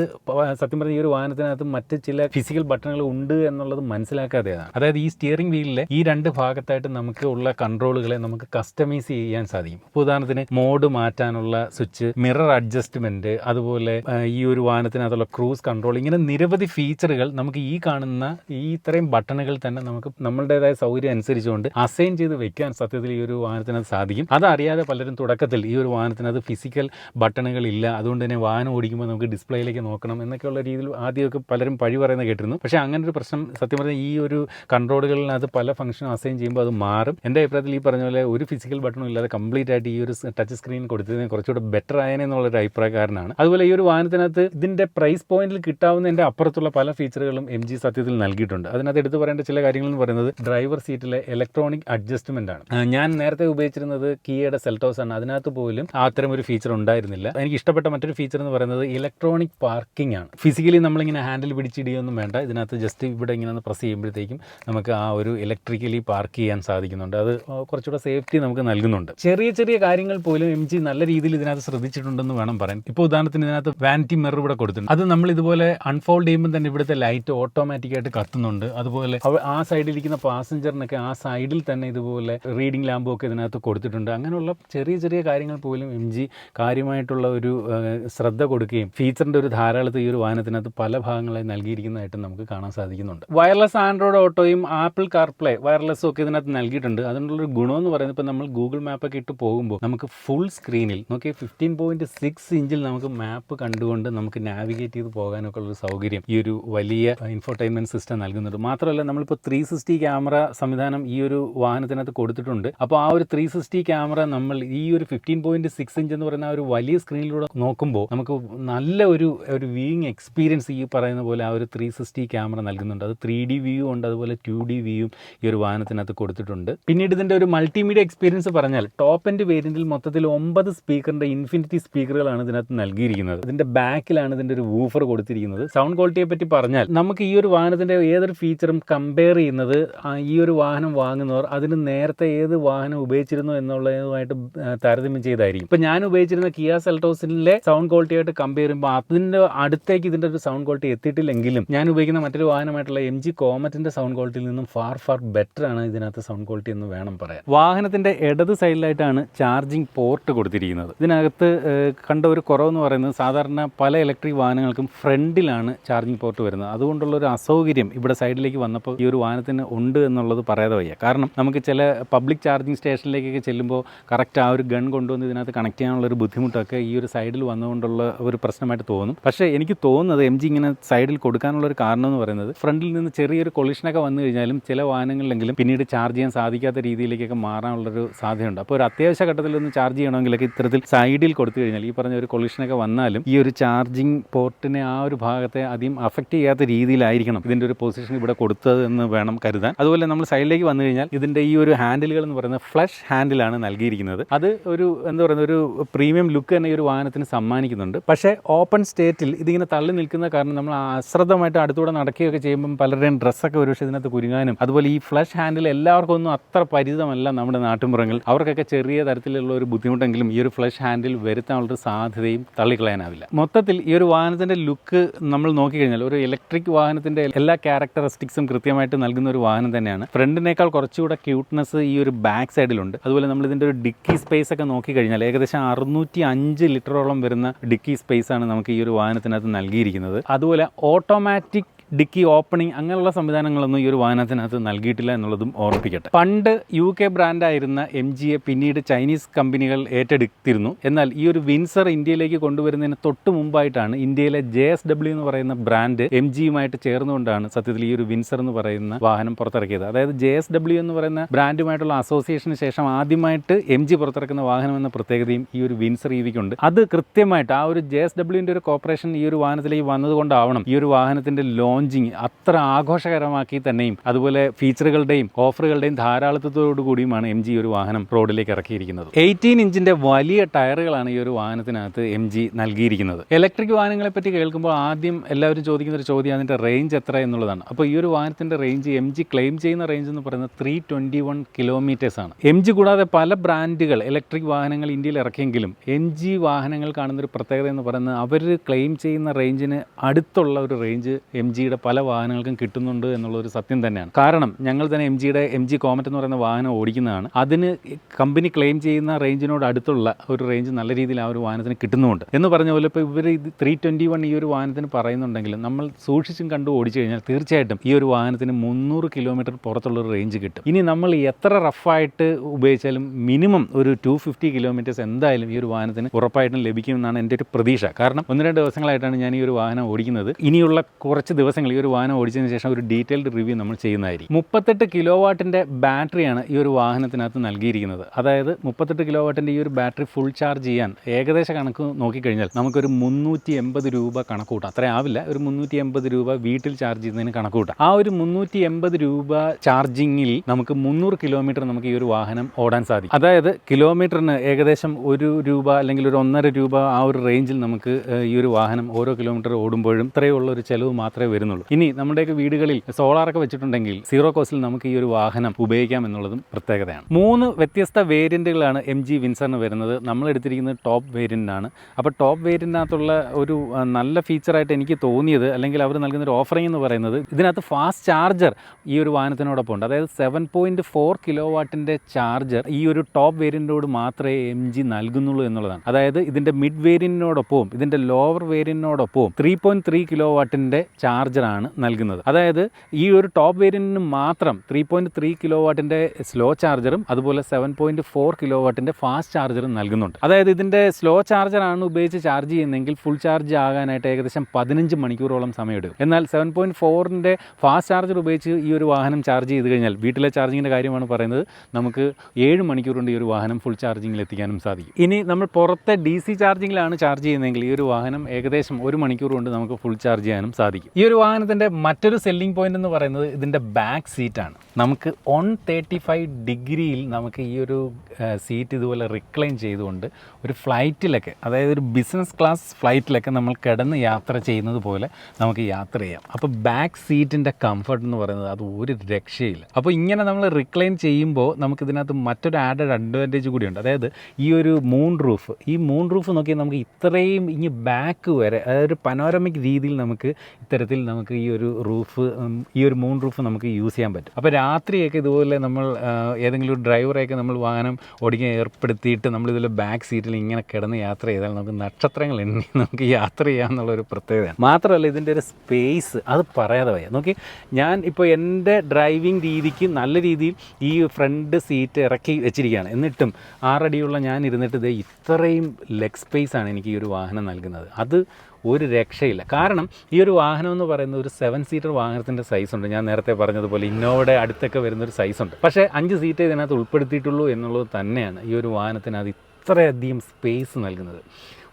സത്യം പറഞ്ഞ ഈ ഒരു വാഹനത്തിനകത്ത് മറ്റ് ചില ഫിസിക്കൽ ബട്ടണുകൾ ഉണ്ട് എന്നുള്ളത് മനസ്സിലാക്കാതെയാണ് അതായത് ഈ സ്റ്റിയറിംഗ് വീലിലെ ഈ രണ്ട് ഭാഗത്തായിട്ട് നമുക്ക് ഉള്ള കൺട്രോളുകളെ നമുക്ക് കസ്റ്റമൈസ് ചെയ്യാൻ സാധിക്കും. ഉദാഹരണത്തിന് മോഡ് മാറ്റാനുള്ള സ്വിച്ച് മിറർ അഡ്ജസ്റ്റ്മെന്റ് അതുപോലെ ഈ ഒരു വാഹനത്തിനകത്തുള്ള ക്രൂസ് കൺട്രോൾ ഇങ്ങനെ നിരവധി ഫീച്ചറുകൾ നമുക്ക് ഈ കാണുന്ന ഈ ഇത്രയും ബട്ടണുകൾ തന്നെ നമുക്ക് നമ്മളുടേതായ സൗകര്യം അനുസരിച്ചുകൊണ്ട് അസൈൻ ചെയ്ത് വെക്കാൻ സത്യത്തിൽ ഈ ഒരു വാഹനത്തിനകത്ത് സാധിക്കും. അതറിയാതെ പലരും തുടക്കത്തിൽ ഈ ഒരു വാഹനത്തിനകത്ത് ഫിസിക്കൽ ബട്ടണുകൾ ഇല്ല അതുകൊണ്ട് തന്നെ വാഹനം ഓടിക്കുമ്പോൾ നമുക്ക് ഡിസ്പ്ലേയിലേക്ക് നോക്കണം എന്നൊക്കെയുള്ള രീതിയിൽ ആദ്യമൊക്കെ പലരും പഴി പറയുന്നത് കേട്ടിരുന്നു. പക്ഷേ അങ്ങനെ ഒരു പ്രശ്നം സത്യം പറഞ്ഞാൽ ഈ ഒരു കൺട്രോളുകളിനകത്ത് പല ഫംഗ്ഷനും അസൈൻ ചെയ്യുമ്പോൾ അത് മാറും. എന്റെ അഭിപ്രായത്തിൽ ഈ പറഞ്ഞ പോലെ ഒരു ഫിസിക്കൽ ബട്ടണും ഇല്ലാതെ കംപ്ലീറ്റ് ആയിട്ട് ഈ ഒരു ടച്ച് സ്ക്രീൻ കൊടുത്തതിന് കുറച്ചുകൂടെ ബെറ്റർ ആയനെ എന്നുള്ളൊരു അഭിപ്രായക്കാരനാണ്. അതുപോലെ ഈ ഒരു വാഹനത്തിനകത്ത് ഇതിന്റെ പ്രൈസ് പോയിന്റിൽ കിട്ടാവുന്നതിന്റെ അപ്പുറത്തുള്ള പല ഫീച്ചറുകളും എം ജി സത്യത്തിൽ നൽകിയിട്ടുണ്ട്. അതിനകത്ത് എടുത്തു പറയേണ്ട ചില കാര്യങ്ങൾ എന്ന് പറയുന്നത് ഡ്രൈവർ സീറ്റിലെ ഇലക്ട്രോണിക് അഡ്ജസ്റ്റ്മെന്റ് ആണ്. ഞാൻ നേരത്തെ ഉപയോഗിച്ചിരുന്നത് കിയയുടെ സെൽറ്റോസ് ആണ്. അതിനകത്ത് പോലും അത്തരം ഒരു ഫീച്ചർ ഉണ്ടായിരുന്നില്ല. എനിക്ക് ഇഷ്ടപ്പെട്ട മറ്റൊരു ഫീച്ചർ എന്ന് പറയുന്നത് ഇലക്ട്രോണിക് പാർക്കിംഗ് ആണ്. ഫിസിക്കലി നമ്മളിങ്ങനെ ഹാൻഡിൽ പിടിച്ചിടുകയൊന്നും വേണ്ട. ഇതിനകത്ത് ജസ്റ്റ് ഇവിടെ ഇങ്ങനെ ഒന്ന് പ്രസ് ചെയ്യുമ്പോഴത്തേക്കും നമുക്ക് ആ ഒരു ഇലക്ട്രിക്കലി പാർക്ക് ചെയ്യാൻ സാധിക്കുന്നുണ്ട്. അത് കുറച്ചുകൂടെ സേഫ്റ്റി നമുക്ക് നൽകുന്നുണ്ട്. ചെറിയ ചെറിയ കാര്യങ്ങൾ പോലും എം ജി നല്ല രീതിയിൽ ഇതിനകത്ത് ശ്രദ്ധിച്ചിട്ടുണ്ടെന്ന് വേണം പറയാൻ. ഇപ്പോൾ ഉദാഹരണത്തിന് ഇതിനകത്ത് വാന്റി മിറർ ഇവിടെ കൊടുത്തിട്ടുണ്ട്. അത് നമ്മൾ ഇതുപോലെ അൺഫോൾഡ് ചെയ്യുമ്പോൾ തന്നെ ഇവിടുത്തെ ലൈറ്റ് ഓട്ടോമാറ്റിക് ആയിട്ട് കത്തുന്നുണ്ട്. അതുപോലെ ആ സൈഡിലിരിക്കുന്ന പാസഞ്ചറിനൊക്കെ ആ സൈഡിൽ തന്നെ ഇതുപോലെ റീഡിംഗ് ലാമ്പും ഒക്കെ ഇതിനകത്ത് കൊടുത്തിട്ടുണ്ട്. അങ്ങനെയുള്ള ചെറിയ ചെറിയ കാര്യങ്ങൾ പോലും എം ജി കാര്യമായിട്ടുള്ള ഒരു ശ്രദ്ധ കൊടുക്കുകയും ഫീച്ചറിന്റെ ഒരു ധാരാളത്തിൽ ഈ ഒരു വാഹനത്തിനകത്ത് പല ഭാഗങ്ങളായി നൽകിയിരിക്കുന്നതായിട്ട് നമുക്ക് കാണാൻ സാധിക്കുന്നുണ്ട്. വയർലെസ് ആൻഡ്രോയിഡ് ഓട്ടോയും ആപ്പിൾ കാർപ്ലേ വയർലെസ്സും ഒക്കെ ഇതിനകത്ത് നൽകിയിട്ടുണ്ട്. അതിനുള്ളൊരു ഗുണം എന്ന് പറയുന്നത് ഇപ്പോൾ നമ്മൾ ഗൂഗിൾ മാപ്പൊക്കെ ഇട്ട് പോകുമ്പോൾ നമുക്ക് ഫുൾ സ്ക്രീനിൽ നോക്കി ഫിഫ്റ്റീൻ പോയിന്റ് സിക്സ് ഇഞ്ചിൽ നമുക്ക് മാപ്പ് കണ്ടുകൊണ്ട് നമുക്ക് നാവിഗേറ്റ് ചെയ്ത് പോകാനൊക്കെ ഉള്ള സൗകര്യം ഈ ഒരു വലിയ ഇൻഫോർടൈൻമെന്റ് സിസ്റ്റം നൽകുന്നുണ്ട്. മാത്രമല്ല നമ്മളിപ്പോൾ ത്രീ സിക്സ്റ്റി ക്യാമറ സംവിധാനം ഈ ഒരു വാഹനത്തിനകത്ത് കൊടുത്തിട്ടുണ്ട്. അപ്പോൾ ആ ഒരു ത്രീ സിക്സ്റ്റി ക്യാമറ നമ്മൾ ഈ ഒരു ഫിഫ്റ്റീൻ പോയിന്റ് സിക്സ് ഇഞ്ച് എന്ന് പറയുന്ന ആ ഒരു വലിയ സ്ക്രീനിലൂടെ നോക്കുമ്പോൾ നമുക്ക് നല്ല ഒരു ഒരു വ്യൂയിങ് എക്സ്പീരിയൻസ് ഈ പറയുന്ന പോലെ ആ ഒരു ത്രീ സിക്സ്റ്റി ക്യാമറ നൽകുന്നുണ്ട്. അത് ത്രീ ഡി വ്യൂ ഉണ്ട് അതുപോലെ ടു ഡി വ്യൂയും ഈ ഒരു വാഹനത്തിനകത്ത് കൊടുത്തിട്ടുണ്ട്. പിന്നീട് ഇതിന്റെ ഒരു മൾട്ടിമീഡിയ എക്സ്പീരിയൻസ് പറഞ്ഞാൽ ടോപ്പ് എൻഡ് വേരിയന്റിൽ മൊത്തത്തിൽ ഒമ്പത് സ്പീക്കറിന്റെ ഇൻഫിനിറ്റി സ്പീക്കറുകളാണ് ഇതിനകത്ത് നൽകിയിരിക്കുന്നത്. ഇതിന്റെ ബാക്കിലാണ് ഇതിന്റെ ഒരു വൂഫർ കൊടുത്തിരിക്കുന്നത്. സൗണ്ട് ക്വാളിറ്റിയെ പറ്റി പറഞ്ഞാൽ നമുക്ക് ഈ ഒരു വാഹനത്തിന്റെ ഏതൊരു ഫീച്ചറും കമ്പയർ ചെയ്യുന്നത് ഈ ഒരു വാഹനം വാങ്ങുന്നവർ അതിന് നേരത്തെ ഏത് വാഹനം ഉപയോഗിച്ചിരുന്നു എന്നുള്ളതുമായിട്ട് താരതമ്യം ചെയ്തായിരിക്കും. ഇപ്പം ഞാൻ ഉപയോഗിച്ചിരുന്ന കിയ സെൽട്ടോസിലെ സൗണ്ട് ക്വാളിറ്റി ആയിട്ട് കമ്പയർ ചെയ്യുമ്പോൾ അതിന്റെ അടുത്തേക്ക് ഇതിന്റെ ഒരു സൗണ്ട് ക്വാളിറ്റി എത്തിയിട്ടില്ലെങ്കിലും ഞാൻ ഉപയോഗിക്കുന്ന മറ്റൊരു വാഹനമായിട്ടുള്ള എം ജി കോമറ്റിന്റെ സൗണ്ട് ക്വാളിറ്റിയിൽ നിന്നും ഫാർ ഫാർ ബെറ്റർ ആണ് ഇതിനകത്ത് സൗണ്ട് ക്വാളിറ്റി എന്ന് വേണം പറയാൻ. വാഹനത്തിന്റെ ഇടത് സൈഡിലായിട്ടാണ് ചാർജിങ് പോർട്ട് കൊടുത്തിരിക്കുന്നത്. ഇതിനകത്ത് കണ്ട ഒരു കുറവെന്ന് പറയുന്നത് സാധാരണ പല ഇലക്ട്രിക് വാഹനങ്ങൾക്കും ഫ്രണ്ടിലാണ് ചാർജിങ് പോർട്ട് വരുന്നത്. അതുകൊണ്ടുള്ള ഒരു അസൗകര്യം ഇവിടെ സൈഡിലേക്ക് വന്നപ്പോൾ ഈ ഒരു വാഹനത്തിന് ഉണ്ട് എന്നുള്ളത് പറയാതെ വയ്യ. കാരണം നമുക്ക് ചില പബ്ലിക് ചാർജിങ് സ്റ്റേഷനിലേക്കൊക്കെ ചെല്ലുമ്പോൾ കറക്റ്റ് ആ ഒരു ഗൺ കൊണ്ടുവന്ന് ഇതിനകത്ത് കണക്ട് ചെയ്യാനുള്ള ഒരു ബുദ്ധിമുട്ടൊക്കെ ഈ ഒരു സൈഡിൽ വന്നുകൊണ്ടുള്ള ഒരു പ്രശ്നമായിട്ട് തോന്നും. പക്ഷേ എനിക്ക് തോന്നുന്നത് എം ജി ഇങ്ങനെ സൈഡിൽ കൊടുക്കാനുള്ള ഒരു കാരണം എന്ന് പറയുന്നത് ഫ്രണ്ടിൽ നിന്ന് ചെറിയൊരു കൊളിഷനൊക്കെ വന്നു കഴിഞ്ഞാലും ചില വാഹനങ്ങളിലെങ്കിലും പിന്നീട് ചാർജ് ചെയ്യാൻ സാധിക്കാത്ത രീതിയിലേക്കൊക്കെ മാറാനുള്ളൊരു സാധ്യതയുണ്ട്. അപ്പോൾ ഒരു അത്യാവശ്യ ഘട്ടത്തിൽ ഒന്ന് ചാർജ് ചെയ്യണമെങ്കിലൊക്കെ ഇത്തരത്തിൽ സൈഡിൽ കൊടുത്തു കഴിഞ്ഞാൽ ഈ പറഞ്ഞ ഒരു കൊളിഷനൊക്കെ വന്നാലും ഈ ഒരു ചാർജിങ് പോർട്ടിനെ ആ ഒരു ഭാഗത്തെ അധികം അഫക്റ്റ് ചെയ്യാത്ത രീതിയിലായിരിക്കണം ഇതിന്റെ ഒരു പൊസിഷൻ ഇവിടെ കൊടുത്തത് എന്ന് വേണം കരുതാൻ. അതുപോലെ നമ്മൾ സൈഡിലേക്ക് വന്നു കഴിഞ്ഞാൽ ഇതിന്റെ ഈ ഒരു ഹാൻഡിലുകൾ എന്ന് പറയുന്നത് ഫ്ലഷ് ഹാൻഡിലാണ് നൽകിയിരിക്കുന്നത്. അത് ഒരു എന്താ പറയുന്നത് ഒരു പ്രീമിയം ലുക്ക് തന്നെ ഈ ഒരു വാഹനത്തിന് സമ്മാനിക്കുന്നുണ്ട്. പക്ഷേ ഓപ്പൺ സ്റ്റേറ്റിൽ ഇതിങ്ങനെ തള്ളി നിൽക്കുന്ന കാരണം നമ്മൾ അശ്രദ്ധമായിട്ട് അടുത്തൂടെ നടക്കുകയൊക്കെ ചെയ്യുമ്പം പലരുടെയും ഡ്രസ്സൊക്കെ ഒരു പക്ഷേ ഇതിനകത്ത് കുരുങ്ങാനും അതുപോലെ ഈ ഫ്ലഷ് ഹാൻഡിൽ എല്ലാവർക്കും ഒന്നും അത്ര പരിചിതമല്ല നമ്മുടെ നാട്ടുമ്പുറങ്ങൾ അവർക്കൊക്കെ ചെറിയ തരത്തിലുള്ള ഒരു ബുദ്ധിമുട്ടെങ്കിലും ഈ ഒരു ഫ്ലഷ് ഹാൻഡിൽ വരുത്താനുള്ളൊരു സാധ്യതയും തള്ളിക്കളയാനാവില്ല. മൊത്തത്തിൽ ഈ ഒരു വാഹനത്തിന്റെ ലുക്ക് നമ്മൾ നോക്കിക്കഴിഞ്ഞാൽ ഒരു ഇലക്ട്രിക് വാഹനത്തിന്റെ എല്ലാ ക്യാരക്ടറിസ്റ്റിക്സും കൃത്യമായിട്ട് നൽകുന്ന ഒരു വാഹനം തന്നെയാണ്. ഫ്രണ്ടിനേക്കാൾ കുറച്ചുകൂടെ ക്യൂട്ട്നെസ് ഈ ഒരു ബാക്ക് സൈഡിലുണ്ട് അതുപോലെ നമ്മൾ ഇതിന്റെ ഒരു ഡിക്കി സ്പേസ് ഒക്കെ നോക്കിക്കഴിഞ്ഞാൽ ഏകദേശം അറുന്നൂറ്റി അഞ്ച് ലിറ്ററോളം വരുന്ന ഡിക്കി സ്പേസ് ആണ് നമുക്ക് ഈ ഒരു വാഹനത്തിനകത്ത് നൽകിയിരിക്കുന്നത്. അതുപോലെ ഓട്ടോമാറ്റിക് ഡിക്കി ഓപ്പണിംഗ് അങ്ങനെയുള്ള സംവിധാനങ്ങളൊന്നും ഈ ഒരു വാഹനത്തിനകത്ത് നൽകിയിട്ടില്ല എന്നുള്ളതും ഓർമ്മിപ്പിക്കട്ടെ. പണ്ട് യു കെ ബ്രാൻഡായിരുന്ന എം ജിയെ പിന്നീട് ചൈനീസ് കമ്പനികൾ ഏറ്റെടുത്തിരുന്നു. എന്നാൽ ഈ ഒരു വിൻസർ ഇന്ത്യയിലേക്ക് കൊണ്ടുവരുന്നതിന് തൊട്ട് മുമ്പായിട്ടാണ് ഇന്ത്യയിലെ ജെ എസ് ഡബ്ല്യു എന്ന് പറയുന്ന ബ്രാൻഡ് എം ജിയുമായിട്ട് ചേർന്നുകൊണ്ടാണ് സത്യത്തിൽ ഈ ഒരു വിൻസർ എന്ന് പറയുന്ന വാഹനം പുറത്തിറക്കിയത്. അതായത് ജെ എസ് ഡബ്ല്യു എന്ന് പറയുന്ന ബ്രാൻഡുമായിട്ടുള്ള അസോസിയേഷന് ശേഷം ആദ്യമായിട്ട് എം ജി പുറത്തിറക്കുന്ന വാഹനം എന്ന പ്രത്യേകതയും ഈ ഒരു വിൻസർ ഇവിക്കുണ്ട് അത് കൃത്യമായിട്ട് ആ ഒരു ജെ എസ് ഡബ്ല്യുവിന്റെ ഒരു കോർപ്പറേഷൻ ഈ ഒരു വാഹനത്തിലേക്ക് വന്നതുകൊണ്ടാവണം ഈ ഒരു വാഹനത്തിന്റെ ലോഞ്ച് ലോഞ്ചിങ് അത്ര ആഘോഷകരമാക്കി തന്നെയും അതുപോലെ ഫീച്ചറുകളുടെയും ഓഫറുകളുടെയും ധാരാളത്തോടു കൂടിയുമാണ് എം ജി ഒരു വാഹനം റോഡിലേക്ക് ഇറക്കിയിരിക്കുന്നത്. എയ്റ്റീൻ ഇഞ്ചിന്റെ വലിയ ടയറുകളാണ് ഈ ഒരു വാഹനത്തിനകത്ത് എം ജി നൽകിയിരിക്കുന്നത്. ഇലക്ട്രിക് വാഹനങ്ങളെ പറ്റി കേൾക്കുമ്പോൾ ആദ്യം എല്ലാവരും ചോദിക്കുന്ന ഒരു ചോദ്യം അതിന്റെ റേഞ്ച് എത്ര എന്നുള്ളതാണ്. അപ്പോൾ ഈ ഒരു വാഹനത്തിന്റെ റേഞ്ച് എം ജി ക്ലെയിം ചെയ്യുന്ന റേഞ്ച് എന്ന് പറയുന്നത് ത്രീ ട്വന്റി വൺ കിലോമീറ്റേഴ്സ് ആണ്. എം ജി കൂടാതെ പല ബ്രാൻഡുകൾ ഇലക്ട്രിക് വാഹനങ്ങൾ ഇന്ത്യയിൽ ഇറക്കിയെങ്കിലും എം ജി വാഹനങ്ങൾ കാണുന്ന ഒരു പ്രത്യേകത എന്ന് പറയുന്നത് അവർ ക്ലെയിം ചെയ്യുന്ന റേഞ്ചിന് അടുത്തുള്ള ഒരു റേഞ്ച് എം ജിയുടെ പല വാഹനങ്ങൾക്കും കിട്ടുന്നുണ്ട് എന്നുള്ള ഒരു സത്യം തന്നെയാണ്. കാരണം ഞങ്ങൾ തന്നെ എം ജിയുടെ എം ജി കോമറ്റ് എന്ന് പറയുന്ന വാഹനം ഓടിക്കുന്നതാണ്. അതിന് കമ്പനി ക്ലെയിം ചെയ്യുന്ന റേഞ്ചിനോട് അടുത്തുള്ള ഒരു റേഞ്ച് നല്ല രീതിയിൽ ആ ഒരു വാഹനത്തിന് കിട്ടുന്നുണ്ട് എന്ന് പറഞ്ഞ പോലെ ഇപ്പോൾ ഇവർ ഇത് ത്രീ ട്വന്റി വൺ ഈ ഒരു വാഹനത്തിന് പറയുന്നുണ്ടെങ്കിലും നമ്മൾ സൂക്ഷിച്ചും കണ്ടു ഓടിച്ചു കഴിഞ്ഞാൽ തീർച്ചയായിട്ടും ഈ ഒരു വാഹനത്തിന് മുന്നൂറ് കിലോമീറ്റർ പുറത്തുള്ള ഒരു റേഞ്ച് കിട്ടും. ഇനി നമ്മൾ എത്ര റഫായിട്ട് ഉപയോഗിച്ചാലും മിനിമം ഒരു ടു ഫിഫ്റ്റി കിലോമീറ്റേഴ്സ് എന്തായാലും ഈ ഒരു വാഹനത്തിന് ഉറപ്പായിട്ടും ലഭിക്കുമെന്നാണ് എന്റെ ഒരു പ്രതീക്ഷ. കാരണം ഒന്ന് രണ്ട് ദിവസങ്ങളായിട്ടാണ് ഞാൻ ഈ ഒരു വാഹനം ഓടിക്കുന്നത്. ഇനിയുള്ള കുറച്ച് ദിവസങ്ങൾ ഈ ഒരു വാഹനം ഓടിച്ചതിന് ശേഷം ഒരു ഡീറ്റെയിൽഡ് റിവ്യൂ നമ്മൾ ചെയ്യുന്നതായിരിക്കും. മുപ്പത്തെട്ട് കിലോ വാട്ടിന്റെ ബാറ്ററിയാണ് ഈ ഒരു വാഹനത്തിനകത്ത് നൽകിയിരിക്കുന്നത്. അതായത് മുപ്പത്തെട്ട് കിലോ വാട്ടിന്റെ ഈ ഒരു ബാറ്ററി ഫുൾ ചാർജ് ചെയ്യാൻ ഏകദേശ കണക്ക് നോക്കിക്കഴിഞ്ഞാൽ നമുക്കൊരു മുന്നൂറ്റി എൺപത് രൂപ കണക്ക് കൂട്ടാം. അത്ര ആവില്ല. ഒരു മുന്നൂറ്റി എൺപത് രൂപ വീട്ടിൽ ചാർജ് ചെയ്യുന്നതിന് കണക്ക് കൂട്ടാം. ആ ഒരു മുന്നൂറ്റി എൺപത് രൂപ ചാർജിങ്ങിൽ നമുക്ക് മുന്നൂറ് കിലോമീറ്റർ നമുക്ക് ഈ ഒരു വാഹനം ഓടാൻ സാധിക്കും. അതായത് കിലോമീറ്ററിന് ഏകദേശം ഒരു രൂപ അല്ലെങ്കിൽ ഒരു ഒന്നര രൂപ ആ ഒരു റേഞ്ചിൽ നമുക്ക് ഈ ഒരു വാഹനം ഓരോ കിലോമീറ്റർ ഓടുമ്പോഴും ഇത്രയുള്ള ഒരു ചെലവ് മാത്രമേ വരുന്നുള്ളൂ. ഇനി നമ്മുടെയൊക്കെ വീടുകളിൽ സോളാറൊക്കെ വെച്ചിട്ടുണ്ടെങ്കിൽ സീറോ കോസ്റ്റിൽ നമുക്ക് ഈ ഒരു വാഹനം ഉപയോഗിക്കാം എന്നുള്ളതും പ്രത്യേകതയാണ്. മൂന്ന് വ്യത്യസ്ത വേരിയന്റുകളാണ് എം ജി വിൻസറിന് വരുന്നത്. നമ്മൾ എടുത്തിരിക്കുന്നത് ടോപ്പ് വേരിയന്റാണ് അപ്പോൾ ടോപ്പ് വേരിയന്റിനകത്തുള്ള ഒരു നല്ല ഫീച്ചറായിട്ട് എനിക്ക് തോന്നിയത് അല്ലെങ്കിൽ അവർ നൽകുന്ന ഒരു ഓഫറിംഗ് എന്ന് പറയുന്നത് ഇതിനകത്ത് ഫാസ്റ്റ് ചാർജർ ഈ ഒരു വാഹനത്തിനോടൊപ്പം ഉണ്ട്. അതായത് സെവൻ പോയിന്റ് ഫോർ കിലോ വാട്ടിന്റെ ചാർജർ ഈ ഒരു ടോപ്പ് വേരിയന്റോട് മാത്രമേ എം ജി നൽകുന്നുള്ളൂ എന്നുള്ളതാണ്. അതായത് ഇതിന്റെ മിഡ് വേരിയന്റിനോടൊപ്പവും ഇതിന്റെ ലോവർ വേരിയന്റിനോടൊപ്പവും ത്രീ പോയിന്റ് ത്രീ കിലോ വാട്ടിന്റെ ചാർജറാണ് നൽകുന്നത്. അതായത് ഈ ഒരു ടോപ്പ് വേരിയന്റിന് മാത്രം ത്രീ പോയിന്റ് ത്രീ കിലോ വാട്ടിന്റെ സ്ലോ ചാർജറും അതുപോലെ സെവൻ പോയിന്റ് ഫോർ കിലോ വാട്ടിന്റെ ഫാസ്റ്റ് ചാർജറും നൽകുന്നുണ്ട്. അതായത് ഇതിന്റെ സ്ലോ ചാർജറാണ് ഉപയോഗിച്ച് ചാർജ് ചെയ്യുന്നതെങ്കിൽ ഫുൾ ചാർജ് ആകാനായിട്ട് ഏകദേശം പതിനഞ്ച് മണിക്കൂറോളം സമയമെടുക്കും. എന്നാൽ സെവൻ പോയിന്റ് ഫോറിന്റെ ഫാസ്റ്റ് ചാർജർ ഉപയോഗിച്ച് ഈ ഒരു വാഹനം ചാർജ് ചെയ്ത് കഴിഞ്ഞാൽ വീട്ടിലെ ചാർജിങ്ങിന്റെ കാര്യമാണ് പറയുന്നത് നമുക്ക് ഏഴ് മണിക്കൂർ കൊണ്ട് ഈ ഒരു വാഹനം ഫുൾ ചാർജിങ്ങിൽ എത്തിക്കാനും സാധിക്കും. ഇനി നമ്മൾ പുറത്തെ ഡി സി ചാർജിങ്ങിലാണ് ചാർജ് ചെയ്യുന്നതെങ്കിൽ ഈ ഒരു വാഹനം ഏകദേശം ഒരു മണിക്കൂർ കൊണ്ട് നമുക്ക് ഫുൾ ചാർജ് ചെയ്യാനും സാധിക്കും. ഈ ഒരു വാഹനത്തിന്റെ മറ്റൊരു സെല്ലിംഗ് പോയിന്റ് എന്ന് പറയുന്നത് ഇതിന്റെ ബാക്ക് സീറ്റാണ് നമുക്ക് ഓൺ തേർട്ടി ഫൈവ് ഡിഗ്രിയിൽ നമുക്ക് ഈ ഒരു സീറ്റ് ഇതുപോലെ റിക്ലൈൻ ചെയ്തുകൊണ്ട് ഒരു ഫ്ലൈറ്റിലൊക്കെ അതായത് ഒരു ബിസിനസ് ക്ലാസ് ഫ്ലൈറ്റിലൊക്കെ നമ്മൾ കിടന്ന് യാത്ര ചെയ്യുന്നത് പോലെ നമുക്ക് യാത്ര ചെയ്യാം. അപ്പോൾ ബാക്ക് സീറ്റിന്റെ കംഫർട്ട് എന്ന് പറയുന്നത് അത് ഒരു രക്ഷയില്ല. അപ്പോൾ ഇങ്ങനെ നമ്മൾ റിക്ലൈൻ ചെയ്യുമ്പോൾ നമുക്ക് ഇതിനകത്ത് മറ്റൊരു ആഡഡ് അഡ്വാന്റേജ് കൂടിയുണ്ട് അതായത് ഈ ഒരു മൂൺ റൂഫ് ഈ മൂൺ റൂഫ് നോക്കിയാൽ നമുക്ക് ഇത്രയും ഇനി ബാക്ക് വരെ അതായത് ഒരു പനോരമിക് രീതിയിൽ നമുക്ക് ഇത്തരത്തിൽ നമുക്ക് ഈ ഒരു റൂഫ് ഈ ഒരു മൂൺ റൂഫ് നമുക്ക് യൂസ് ചെയ്യാൻ പറ്റും. അപ്പോൾ രാത്രിയൊക്കെ ഇതുപോലെ നമ്മൾ ഏതെങ്കിലും ഡ്രൈവറെയൊക്കെ നമ്മൾ വാഹനം ഓടിക്കാൻ ഏർപ്പെടുത്തിയിട്ട് നമ്മൾ ഇതിൽ ബാക്ക് സീറ്റിൽ ഇങ്ങനെ കിടന്ന് യാത്ര ചെയ്താൽ നമുക്ക് നക്ഷത്രങ്ങൾ എണ്ണി നമുക്ക് യാത്ര ചെയ്യാമെന്നുള്ള ഒരു പ്രത്യേകതയാണ്. മാത്രമല്ല ഇതിന്റെ ഒരു സ്പേസ് അത് പറയാതെ വയ്യ. നോക്കി ഞാൻ ഇപ്പോൾ എന്റെ ഡ്രൈവിംഗ് രീതിക്ക് നല്ല രീതിയിൽ ഈ ഫ്രണ്ട് സീറ്റ് ഇറക്കി വെച്ചിരിക്കുകയാണ്. എന്നിട്ടും ആറടിയുള്ള ഞാൻ ഇരുന്നിട്ട് ഇത് ഇത്രയും ലെഗ് സ്പേസ് ആണ് എനിക്ക് ഈ ഒരു വാഹനം നൽകുന്നത്. അത് ഒരു രക്ഷയില്ല. കാരണം ഈ ഒരു വാഹനം എന്ന് പറയുന്നത് ഒരു സെവൻ സീറ്റർ വാഹനത്തിന്റെ സൈസ് ഉണ്ട്. ഞാൻ നേരത്തെ പറഞ്ഞതുപോലെ ഇന്നോവയുടെ അടുത്തൊക്കെ വരുന്ന ഒരു സൈസ് ഉണ്ട്. പക്ഷേ അഞ്ച് സീറ്റ് ഇതിനകത്ത് ഉൾപ്പെടുത്തിയിട്ടുള്ളൂ എന്നുള്ളത് തന്നെയാണ് ഈ ഒരു വാഹനത്തിന് അത് ഇത്രയധികം സ്പേസ് നൽകുന്നത്.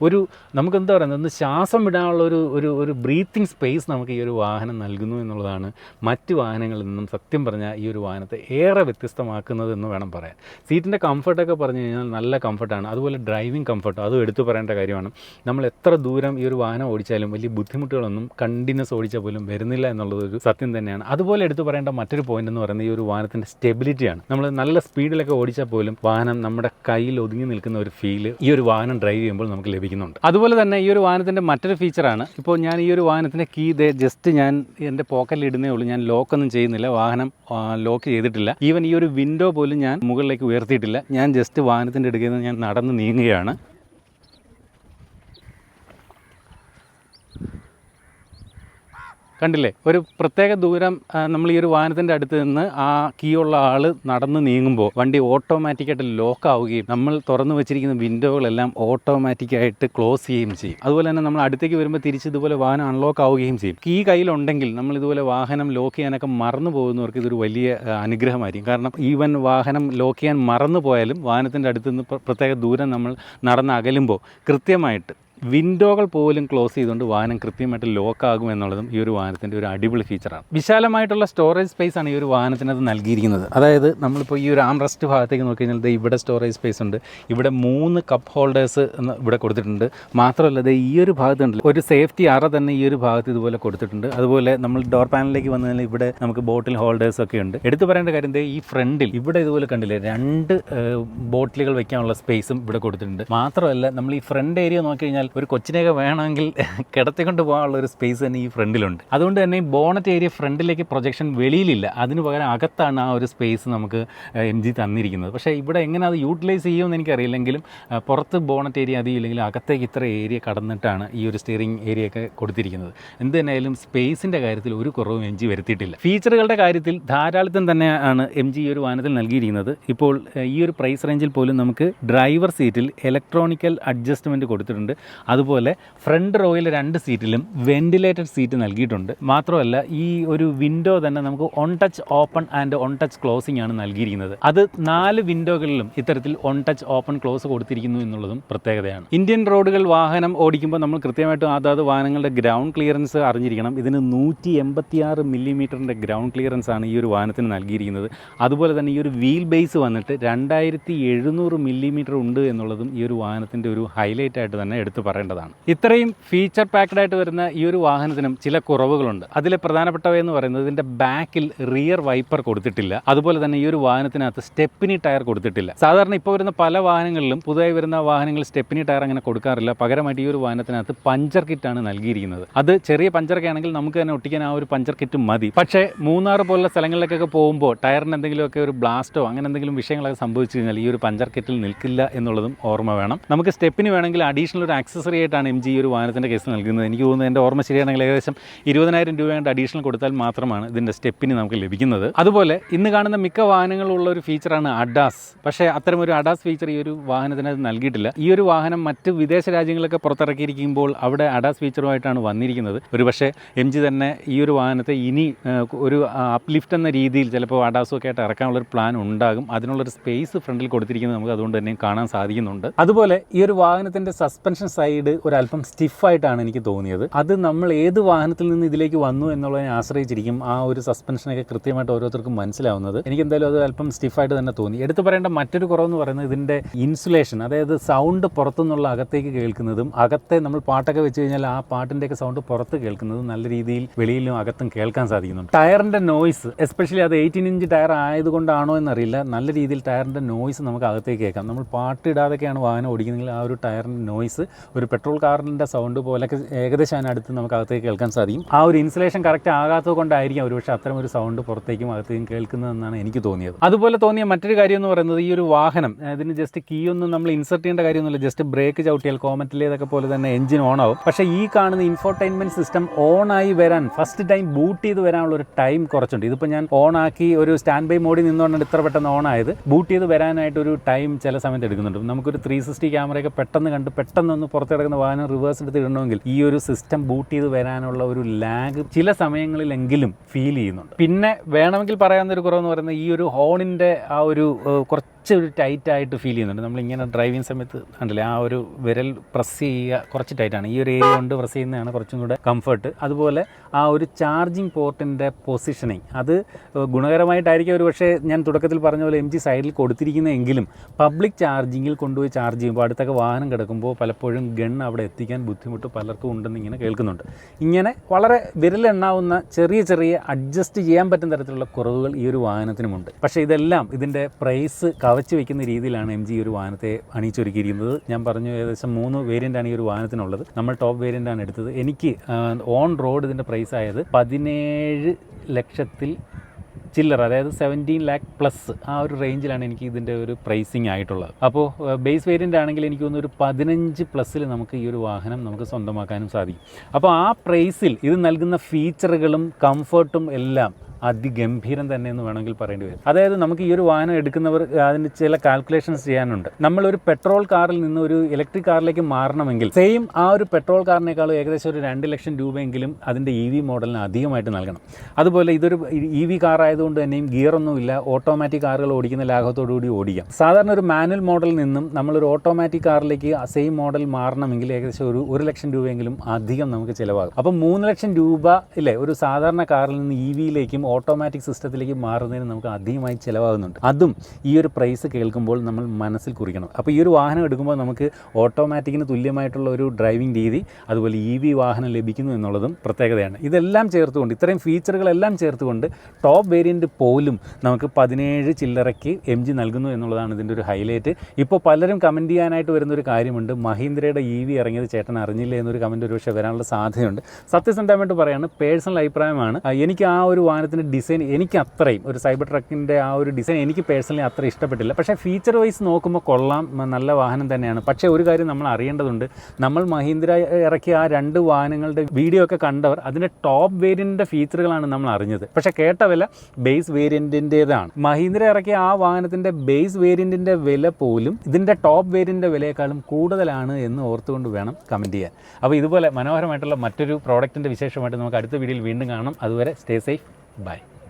ഒരു നമുക്ക് എന്താ പറയുന്നത് ഒന്ന് ശ്വാസം വിടാനുള്ള ഒരു ഒരു ഒരു ബ്രീത്തിങ് സ്പേസ് നമുക്ക് ഈ ഒരു വാഹനം നൽകുന്നു എന്നുള്ളതാണ് മറ്റ് വാഹനങ്ങളിൽ നിന്നും സത്യം പറഞ്ഞാൽ ഈ ഒരു വാഹനത്തെ ഏറെ വ്യത്യസ്തമാക്കുന്നത് എന്ന് വേണം പറയാൻ. സീറ്റിന്റെ കംഫർട്ടൊക്കെ പറഞ്ഞു കഴിഞ്ഞാൽ നല്ല കംഫർട്ടാണ് അതുപോലെ ഡ്രൈവിംഗ് കംഫർട്ട് അതും എടുത്തു പറയേണ്ട കാര്യമാണ്. നമ്മൾ എത്ര ദൂരം ഈ ഒരു വാഹനം ഓടിച്ചാലും വലിയ ബുദ്ധിമുട്ടുകളൊന്നും കണ്ടിന്യൂസ് ഓടിച്ചാൽ പോലും വരുന്നില്ല എന്നുള്ളതൊരു സത്യം തന്നെയാണ്. അതുപോലെ എടുത്തു പറയേണ്ട മറ്റൊരു പോയിന്റ് എന്ന് പറയുന്നത് ഈ ഒരു വാഹനത്തിന്റെ സ്റ്റെബിലിറ്റിയാണ് നമ്മൾ നല്ല സ്പീഡിലൊക്കെ ഓടിച്ചാൽ പോലും വാഹനം നമ്മുടെ കയ്യിൽ ഒതുങ്ങി നിൽക്കുന്ന ഒരു ഫീൽ ഈ ഒരു വാഹനം ഡ്രൈവ് ചെയ്യുമ്പോൾ നമുക്ക് ലഭിക്കുന്നുണ്ട്. അതുപോലെ തന്നെ ഈ ഒരു വാഹനത്തിന്റെ മറ്റൊരു ഫീച്ചറാണ് ഇപ്പോൾ ഞാൻ ഈ ഒരു വാഹനത്തിന്റെ കീ ഇതേ ജസ്റ്റ് ഞാൻ എന്റെ പോക്കറ്റിൽ ഇടുന്നേ ഉള്ളൂ. ഞാൻ ലോക്കൊന്നും ചെയ്യുന്നില്ല. വാഹനം ലോക്ക് ചെയ്തിട്ടില്ല. ഈവൻ ഈ ഒരു വിൻഡോ പോലും ഞാൻ മുകളിലേക്ക് ഉയർത്തിയിട്ടില്ല. ഞാൻ ജസ്റ്റ് വാഹനത്തിന്റെ നിന്ന് ഞാൻ നടന്ന് നീങ്ങുകയാണ്. കണ്ടില്ലേ? ഒരു പ്രത്യേക ദൂരം നമ്മൾ ഈ ഒരു വാഹനത്തിന്റെ അടുത്ത് നിന്ന് ആ കീ ഉള്ള ആൾ നടന്ന് നീങ്ങുമ്പോൾ വണ്ടി ഓട്ടോമാറ്റിക്കായിട്ട് ലോക്ക് ആവുകയും നമ്മൾ തുറന്നു വെച്ചിരിക്കുന്ന വിൻഡോകളെല്ലാം ഓട്ടോമാറ്റിക്കായിട്ട് ക്ലോസ് ചെയ്യുകയും ചെയ്യും. അതുപോലെ തന്നെ നമ്മൾ അടുത്തേക്ക് വരുമ്പോൾ തിരിച്ച് ഇതുപോലെ വാഹനം അൺലോക്ക് ആവുകയും ചെയ്യും. കീ കയ്യിലുണ്ടെങ്കിൽ നമ്മൾ ഇതുപോലെ വാഹനം ലോക്ക് ചെയ്യാനൊക്കെ മറന്നു പോകുന്നവർക്ക് ഇതൊരു വലിയ അനുഗ്രഹമായിരിക്കും. കാരണം ഈവൻ വാഹനം ലോക്ക് ചെയ്യാൻ മറന്നു പോയാലും വാഹനത്തിന്റെ അടുത്ത് നിന്ന് പ്രത്യേക ദൂരം നമ്മൾ നടന്ന് അകലുമ്പോൾ കൃത്യമായിട്ട് വിൻഡോകൾ പോലും ക്ലോസ് ചെയ്തുകൊണ്ട് വാഹനം കൃത്യമായിട്ട് ലോക്ക് ആകും എന്നുള്ളതും ഈ ഒരു വാഹനത്തിന്റെ ഒരു അടിപൊളി ഫീച്ചറാണ് വിശാലമായിട്ടുള്ള സ്റ്റോറേജ് സ്പേസ് ആണ് ഈ ഒരു വാഹനത്തിനകത്ത് നൽകിയിരിക്കുന്നത്. അതായത് നമ്മളിപ്പോൾ ഈ ഒരു ആം റെസ്റ്റ് ഭാഗത്തേക്ക് നോക്കി കഴിഞ്ഞാൽ ഇവിടെ സ്റ്റോറേജ് സ്പേസ് ഉണ്ട്. ഇവിടെ മൂന്ന് കപ്പ് ഹോൾഡേഴ്സ് ഇവിടെ കൊടുത്തിട്ടുണ്ട്. മാത്രമല്ല ഇത് ഈ ഒരു ഭാഗത്തുണ്ട് ഒരു സേഫ്റ്റി അറ തന്നെ ഈ ഒരു ഭാഗത്ത് ഇതുപോലെ കൊടുത്തിട്ടുണ്ട്. അതുപോലെ നമ്മൾ ഡോർ പാനലിലേക്ക് വന്നു കഴിഞ്ഞാൽ ഇവിടെ നമുക്ക് ബോട്ടിൽ ഹോൾഡേഴ്സ് ഒക്കെ ഉണ്ട്. എടുത്തു പറയേണ്ട കാര്യം ഈ ഫ്രണ്ടിൽ ഇവിടെ ഇതുപോലെ കണ്ടില്ലേ രണ്ട് ബോട്ടിലുകൾ വെക്കാനുള്ള സ്പേസും ഇവിടെ കൊടുത്തിട്ടുണ്ട്. മാത്രമല്ല നമ്മൾ ഈ ഫ്രണ്ട് ഏരിയ നോക്കി കഴിഞ്ഞാൽ ഒരു കൊച്ചിനെയൊക്കെ വേണമെങ്കിൽ കിടത്തിക്കൊണ്ട് പോകാനുള്ള ഒരു സ്പേസ് തന്നെ ഈ ഫ്രണ്ടിലുണ്ട്. അതുകൊണ്ട് തന്നെ ബോണറ്റ് ഏരിയ ഫ്രണ്ടിലേക്ക് പ്രൊജക്ഷൻ വെളിയിലില്ല. അതിന് പകരം അകത്താണ് ആ ഒരു സ്പേസ് നമുക്ക് എം ജി തന്നിരിക്കുന്നത്. പക്ഷേ ഇവിടെ എങ്ങനെ അത് യൂട്ടിലൈസ് ചെയ്യുമെന്ന് എനിക്കറിയില്ലെങ്കിലും പുറത്ത് ബോണറ്റ് ഏരിയ അധികം ഇല്ലെങ്കിൽ അകത്തേക്ക് ഇത്ര ഏരിയ കടന്നിട്ടാണ് ഈ ഒരു സ്റ്റിയറിംഗ് ഏരിയ ഒക്കെ കൊടുത്തിരിക്കുന്നത്. എന്ത് തന്നെയായാലും സ്പേസിന്റെ കാര്യത്തിൽ ഒരു കുറവും എം ജി വരുത്തിയിട്ടില്ല. ഫീച്ചറുകളുടെ കാര്യത്തിൽ ധാരാളിത്തം തന്നെയാണ് എം ജി ഈ ഒരു വാഹനത്തിൽ നൽകിയിരിക്കുന്നത്. ഇപ്പോൾ ഈ ഒരു പ്രൈസ് റേഞ്ചിൽ പോലും നമുക്ക് ഡ്രൈവർ സീറ്റിൽ ഇലക്ട്രോണിക്കൽ അഡ്ജസ്റ്റ്മെന്റ് കൊടുത്തിട്ടുണ്ട്. അതുപോലെ ഫ്രണ്ട് റോയിൽ രണ്ട് സീറ്റിലും വെന്റിലേറ്റഡ് സീറ്റ് നൽകിയിട്ടുണ്ട്. മാത്രമല്ല ഈ ഒരു വിൻഡോ തന്നെ നമുക്ക് on touch open and on touch closing ആണ് നൽകിയിരിക്കുന്നത്. അത് നാല് വിൻഡോകളിലും ഇത്തരത്തിൽ ഓൺ ടച്ച് ഓപ്പൺ ക്ലോസ് കൊടുത്തിരിക്കുന്നു എന്നുള്ളതും പ്രത്യേകതയാണ്. ഇന്ത്യൻ റോഡുകൾ വാഹനം ഓടിക്കുമ്പോൾ നമ്മൾ കൃത്യമായിട്ടും അതാത് വാഹനങ്ങളുടെ ഗ്രൗണ്ട് ക്ലിയറൻസ് അറിഞ്ഞിരിക്കണം. ഇതിന് നൂറ്റി എൺപത്തിയാറ് മില്ലിമീറ്ററിന്റെ ഗ്രൗണ്ട് ക്ലിയറൻസ് ആണ് ഈ ഒരു വാഹനത്തിന് നൽകിയിരിക്കുന്നത്. അതുപോലെ തന്നെ ഈ ഒരു വീൽ ബേസ് വന്നിട്ട് രണ്ടായിരത്തി എഴുന്നൂറ് മില്ലിമീറ്റർ ഉണ്ട് എന്നുള്ളതും ഈ ഒരു വാഹനത്തിന്റെ ഒരു ഹൈലൈറ്റ് ആയിട്ട് തന്നെ എടുത്തു പറയേണ്ടതാണ്. ഇത്രയും ഫീച്ചർ പാക്ഡ് ആയിട്ട് വരുന്ന ഈ ഒരു വാഹനത്തിനും ചില കുറവുകളുണ്ട്. അതിലെ പ്രധാനപ്പെട്ടവയെന്ന് പറയുന്നത് ഇതിന്റെ ബാക്കിൽ റിയർ വൈപ്പർ കൊടുത്തിട്ടില്ല. അതുപോലെ തന്നെ ഈ ഒരു വാഹനത്തിനകത്ത് സ്റ്റെപ്പിനി ടയർ കൊടുത്തിട്ടില്ല. സാധാരണ ഇപ്പോൾ വരുന്ന പല വാഹനങ്ങളിലും പുതുതായി വരുന്ന വാഹനങ്ങൾ സ്റ്റെപ്പിനി ടയർ അങ്ങനെ കൊടുക്കാറില്ല. പകരമായിട്ട് ഈ ഒരു വാഹനത്തിനകത്ത് പഞ്ചർ കിറ്റാണ് നൽകിയിരിക്കുന്നത്. അത് ചെറിയ പഞ്ചറൊക്കെ ആണെങ്കിൽ നമുക്ക് തന്നെ ഒട്ടിക്കാൻ ആ ഒരു പഞ്ചർ കിറ്റ് മതി. പക്ഷേ മൂന്നാർ പോലുള്ള സ്ഥലങ്ങളിലേക്കൊക്കെ പോകുമ്പോൾ ടയറിന് എന്തെങ്കിലുമൊക്കെ ഒരു ബ്ലാസ്റ്റോ അങ്ങനെ എന്തെങ്കിലും വിഷയങ്ങളൊക്കെ സംഭവിച്ചു കഴിഞ്ഞാൽ ഈ ഒരു പഞ്ചർ കിറ്റിൽ നിൽക്കില്ല എന്നുള്ളതും ഓർമ്മ വേണം. നമുക്ക് സ്റ്റെപ്പിന് വേണമെങ്കിൽ അഡീഷണൽ ഒരു ആക്സസറി ആയിട്ടാണ് എം ജി ഒരു വാഹനത്തിന്റെ കേസ് നൽകുന്നത്. എനിക്ക് തോന്നുന്നത് എന്റെ ഓർമ്മ ശരിയാണെങ്കിൽ ഏകദേശം ഇരുപതിനായിരം രൂപ കൊണ്ട് അഡീഷണൽ കൊടുത്താൽ മാത്രമാണ് ഇതിന്റെ സ്റ്റെപ്പിന് നമുക്ക് ലഭിക്കുന്നത്. അതുപോലെ ഇന്ന് കാണുന്ന മിക്ക വാഹനങ്ങളുള്ള ഒരു ഫീച്ചറാണ് അഡാസ് പക്ഷേ അത്തരം ഒരു അഡാസ് ഫീച്ചർ ഈ ഒരു വാഹനത്തിനകത്ത് നൽകിയിട്ടില്ല. ഈ ഒരു വാഹനം മറ്റ് വിദേശ രാജ്യങ്ങളൊക്കെ പുറത്തിറക്കിയിരിക്കുമ്പോൾ അവിടെ അഡാസ് ഫീച്ചറുമായിട്ടാണ് വന്നിരിക്കുന്നത്. ഒരു പക്ഷേ എം ജി തന്നെ ഈ ഒരു വാഹനത്തെ ഇനി ഒരു അപ്ലിഫ്റ്റ് എന്ന രീതിയിൽ ചിലപ്പോൾ അഡാസും ഒക്കെ ആയിട്ട് ഇറക്കാനുള്ളൊരു പ്ലാൻ ഉണ്ടാകും. അതിനുള്ളൊരു സ്പേസ് ഫ്രണ്ടിൽ കൊടുത്തിരിക്കുന്നത് നമുക്ക് അതുകൊണ്ട് തന്നെ കാണാൻ സാധിക്കുന്നുണ്ട്. അതുപോലെ ഈ ഒരു വാഹനത്തിന്റെ സസ്പെൻഷൻ സൈഡ് ഒരല്പം സ്റ്റിഫായിട്ടാണ് എനിക്ക് തോന്നിയത്. അത് നമ്മൾ ഏത് വാഹനത്തിൽ നിന്ന് ഇതിലേക്ക് വന്നു എന്നുള്ളതിനെ ആശ്രയിച്ചിരിക്കും ആ ഒരു സസ്പെൻഷനൊക്കെ കൃത്യമായിട്ട് ഓരോരുത്തർക്കും മനസ്സിലാവുന്നത്. എനിക്ക് എന്തായാലും അത് അല്പം സ്റ്റിഫായിട്ട് തന്നെ തോന്നി. എടുത്തു പറയേണ്ട മറ്റൊരു കുറവെന്ന് പറയുന്നത് ഇതിന്റെ ഇൻസുലേഷൻ അതായത് സൗണ്ട് പുറത്തുനിന്നുള്ള അകത്തേക്ക് കേൾക്കുന്നതും അകത്തെ നമ്മൾ പാട്ടൊക്കെ വെച്ച് കഴിഞ്ഞാൽ ആ പാട്ടിന്റെയൊക്കെ സൗണ്ട് പുറത്ത് കേൾക്കുന്നതും നല്ല രീതിയിൽ വെളിയിലും അകത്തും കേൾക്കാൻ സാധിക്കുന്നുണ്ട്. ടയറിന്റെ നോയ്സ് എസ്പെഷ്യലി അത് എയ്റ്റീൻ ഇഞ്ച് ടയർ ആയതുകൊണ്ടാണോ എന്നറിയില്ല. നല്ല രീതിയിൽ ടയറിന്റെ നോയ്സ് നമുക്ക് അകത്തേക്ക് കേൾക്കാം. നമ്മൾ പാട്ട് ഇടാതൊക്കെയാണ് വാഹനം ഓടിക്കുന്നതെങ്കിൽ ആ ഒരു ടയറിന്റെ നോയ്സ് ഒരു പെട്രോൾ കാറിന്റെ സൗണ്ട് പോലൊക്കെ ഏകദേശം അതിനടുത്ത് നമുക്ക് അകത്തേക്ക് കേൾക്കാൻ സാധിക്കും. ആ ഒരു ഇൻസുലേഷൻ കറക്റ്റ് ആകാത്തത് കൊണ്ടായിരിക്കും ഒരുപക്ഷെ അത്തരം ഒരു സൗണ്ട് പുറത്തേക്കും അകത്തേക്കും കേൾക്കുന്നതെന്നാണ് എനിക്ക് തോന്നിയത്. അതുപോലെ തോന്നിയ മറ്റൊരു കാര്യം എന്ന് പറയുന്നത് ഈ ഒരു വാഹനം ഇതിന് ജസ്റ്റ് കീ ഒന്നും നമ്മൾ ഇൻസർട്ട് ചെയ്യേണ്ട കാര്യമൊന്നുമില്ല. ജസ്റ്റ് ബ്രേക്ക് ചവിട്ടിയാൽ കോമറ്റിലേതൊക്കെ പോലെ തന്നെ എഞ്ചിൻ ഓൺ ആവും. പക്ഷേ ഈ കാണുന്ന ഇൻഫോർടൈൻമെന്റ് സിസ്റ്റം ഓൺ ആയി വരാൻ ഫസ്റ്റ് ടൈം ബൂട്ട് ചെയ്ത് വരാനുള്ള ഒരു ടൈം കുറച്ചുണ്ട്. ഇതിപ്പോൾ ഞാൻ ഓൺ ആക്കി ഒരു സ്റ്റാൻഡ് ബൈ മോഡിൽ നിന്നുകൊണ്ടാണ് ഇത്ര പെട്ടെന്ന് ഓൺ ആയത്. ബൂട്ട് ചെയ്ത് വരാനായിട്ട് ഒരു ടൈം ചില സമയത്ത് എടുക്കുന്നുണ്ട്. നമുക്കൊരു ത്രീ സിക്സ്റ്റി ക്യാമറയൊക്കെ പെട്ടെന്ന് കണ്ട് പെട്ടെന്ന് ഒന്ന് പുറത്ത് കിടക്കുന്ന വാഹനം റിവേഴ്സ് എടുത്ത് ഇടണമെങ്കിൽ ഈ ഒരു സിസ്റ്റം ബൂട്ട് ചെയ്ത് വരാനുള്ള ഒരു ലാഗ് ചില സമയങ്ങളിലെങ്കിലും ഫീൽ ചെയ്യുന്നുണ്ട്. പിന്നെ വേണമെങ്കിൽ പറയാവുന്ന ഒരു കുറവെന്ന് പറയുന്നത് ഈ ഒരു ഹോണിന്റെ ആ ഒരു കുറച്ച് ഒരു ടൈറ്റായിട്ട് ഫീൽ ചെയ്യുന്നുണ്ട്. നമ്മളിങ്ങനെ ഡ്രൈവിങ് സമയത്ത് കണ്ടില്ലേ ആ ഒരു വിരൽ പ്രസ് ചെയ്യുക കുറച്ച് ടൈറ്റാണ്. ഈ ഒരു ഏരിയ കൊണ്ട് പ്രസ് ചെയ്യുന്നതാണ് കുറച്ചും കൂടെ കംഫർട്ട്. അതുപോലെ ആ ഒരു ചാർജിങ് പോർട്ടിന്റെ പൊസിഷനിങ് അത് ഗുണകരമായിട്ടായിരിക്കും ഒരു പക്ഷേ ഞാൻ തുടക്കത്തിൽ പറഞ്ഞ പോലെ എം ജി സൈഡിൽ കൊടുത്തിരിക്കുന്നതെങ്കിലും പബ്ലിക് ചാർജിങ്ങിൽ കൊണ്ടുപോയി ചാർജ് ചെയ്യുമ്പോൾ അടുത്തൊക്കെ വാഹനം കിടക്കുമ്പോൾ പലപ്പോഴും ഗൺ അവിടെ എത്തിക്കാൻ ബുദ്ധിമുട്ട് പലർക്കും ഉണ്ടെന്ന് ഇങ്ങനെ കേൾക്കുന്നുണ്ട്. ഇങ്ങനെ വളരെ വിരലെണ്ണാവുന്ന ചെറിയ ചെറിയ അഡ്ജസ്റ്റ് ചെയ്യാൻ പറ്റുന്ന തരത്തിലുള്ള കുറവുകൾ ഈ ഒരു വാഹനത്തിനുമുണ്ട്. പക്ഷേ ഇതെല്ലാം ഇതിന്റെ പ്രൈസ് കവച്ച് വെക്കുന്ന രീതിയിലാണ് എം ജി ഒരു വാഹനത്തെ അണിയിച്ചൊരുക്കിയിരിക്കുന്നത്. ഞാൻ പറഞ്ഞു ഏകദേശം മൂന്ന് വേരിയന്റാണ് ഈ ഒരു വാഹനത്തിനുള്ളത്. നമ്മൾ ടോപ്പ് വേരിയന്റാണ് എടുത്തത്. എനിക്ക് ഓൺ റോഡ് ഇതിന്റെ പ്രൈസ് ആയത് പതിനേഴ് ലക്ഷത്തിൽ ചില്ലറ അതായത് സെവന്റീൻ ലാക്ക് പ്ലസ് ആ ഒരു റേഞ്ചിലാണ് എനിക്ക് ഇതിന്റെ ഒരു പ്രൈസിങ് ആയിട്ടുള്ളത്. അപ്പോൾ ബേസ് വേരിയന്റ് ആണെങ്കിൽ എനിക്ക് തോന്നുന്നു ഒരു പതിനഞ്ച് പ്ലസ്സിൽ നമുക്ക് ഈ ഒരു വാഹനം നമുക്ക് സ്വന്തമാക്കാനും സാധിക്കും. അപ്പോൾ ആ പ്രൈസിൽ ഇത് നൽകുന്ന ഫീച്ചറുകളും കംഫർട്ടും എല്ലാം അതിഗംഭീരം തന്നെ എന്ന് വേണമെങ്കിൽ പറയേണ്ടി വരും. അതായത് നമുക്ക് ഈ ഒരു വാഹനം എടുക്കുന്നവർ അതിന് ചില കാൽക്കുലേഷൻസ് ചെയ്യാനുണ്ട്. നമ്മൾ ഒരു പെട്രോൾ കാറിൽ നിന്ന് ഒരു ഇലക്ട്രിക് കാറിലേക്ക് മാറണമെങ്കിൽ സെയിം ആ ഒരു പെട്രോൾ കാറിനേക്കാളും ഏകദേശം ഒരു രണ്ട് ലക്ഷം രൂപയെങ്കിലും അതിന്റെ ഇ വി മോഡലിന് അധികമായിട്ട് നൽകണം. അതുപോലെ ഇതൊരു ഇ വി കാർ ആയതുകൊണ്ട് തന്നെയും ഗിയറൊന്നുമില്ല ഓട്ടോമാറ്റിക് കാറുകൾ ഓടിക്കുന്ന ലാഘവത്തോടുകൂടി ഓടിക്കാം. സാധാരണ ഒരു മാനുവൽ മോഡലിൽ നിന്നും നമ്മളൊരു ഓട്ടോമാറ്റിക് കാറിലേക്ക് സെയിം മോഡൽ മാറണമെങ്കിൽ ഏകദേശം ഒരു ഒരു ലക്ഷം രൂപയെങ്കിലും അധികം നമുക്ക് ചിലവാകും. അപ്പം മൂന്ന് ലക്ഷം രൂപ ഇല്ലേ? ഒരു സാധാരണ കാറിൽ നിന്ന് ഇ വിയിലേക്കും ഓട്ടോമാറ്റിക് സിസ്റ്റത്തിലേക്ക് മാറുന്നതിന് നമുക്ക് അധികമായി ചിലവാകുന്നുണ്ട്. അതും ഈ ഒരു പ്രൈസ് കേൾക്കുമ്പോൾ നമ്മൾ മനസ്സിൽ കുറിക്കണം. അപ്പോൾ ഈ ഒരു വാഹനം എടുക്കുമ്പോൾ നമുക്ക് ഓട്ടോമാറ്റിക്കിന് തുല്യമായിട്ടുള്ള ഒരു ഡ്രൈവിംഗ് രീതി അതുപോലെ ഇ വി വാഹനം ലഭിക്കുന്നു എന്നുള്ളതും പ്രത്യേകതയാണ്. ഇതെല്ലാം ചേർത്തുകൊണ്ട് ഇത്രയും ഫീച്ചറുകളെല്ലാം ചേർത്തുകൊണ്ട് ടോപ്പ് വേരിയന്റ് പോലും നമുക്ക് പതിനേഴ് ചില്ലറയ്ക്ക് എം ജി നൽകുന്നു എന്നുള്ളതാണ് ഇതിന്റെ ഒരു ഹൈലൈറ്റ് ഇപ്പോൾ പലരും കമന്റ് ചെയ്യാനായിട്ട് വരുന്നൊരു കാര്യമുണ്ട്. മഹീന്ദ്രയുടെ ഇ വി ഇറങ്ങിയത് ചേട്ടൻ അറിഞ്ഞില്ല എന്നൊരു കമന്റ് ഒരു പക്ഷേ വരാനുള്ള സാധ്യതയുണ്ട്. സത്യസന്ധമായിട്ട് പറയാണ് പേഴ്സണൽ അഭിപ്രായമാണ്. എനിക്ക് ആ ഒരു ഡിസൈൻ എനിക്ക് അത്രയും ഒരു സൈബർ ട്രക്കിന്റെ ആ ഒരു ഡിസൈൻ എനിക്ക് പേഴ്സണലി അത്ര ഇഷ്ടപ്പെട്ടില്ല. പക്ഷേ ഫീച്ചർ വൈസ് നോക്കുമ്പോൾ കൊള്ളാം നല്ല വാഹനം തന്നെയാണ്. പക്ഷേ ഒരു കാര്യം നമ്മൾ അറിയേണ്ടതുണ്ട് നമ്മൾ മഹീന്ദ്ര ഇറക്കിയ ആ രണ്ട് വാഹനങ്ങളുടെ വീഡിയോ ഒക്കെ കണ്ടവർ അതിന്റെ ടോപ്പ് വേരിയന്റിന്റെ ഫീച്ചറുകളാണ് നമ്മൾ അറിഞ്ഞത്. പക്ഷേ കേട്ട വില ബേസ് വേരിയന്റിന്റേതാണ് മഹീന്ദ്ര ഇറക്കിയ ആ വാഹനത്തിന്റെ ബേസ് വേരിയന്റിന്റെ വില പോലും ഇതിന്റെ ടോപ്പ് വേരിയന്റിന്റെ വിലയേക്കാളും കൂടുതലാണ് എന്ന് ഓർത്തുകൊണ്ട് വേണം കമന്റ് ചെയ്യാൻ. അപ്പോൾ ഇതുപോലെ മനോഹരമായിട്ടുള്ള മറ്റൊരു പ്രോഡക്റ്റിന്റെ വിശേഷമായിട്ട് നമുക്ക് അടുത്ത വീഡിയോയിൽ വീണ്ടും കാണാം. അതുവരെ സ്റ്റേ സേഫ് ബൈ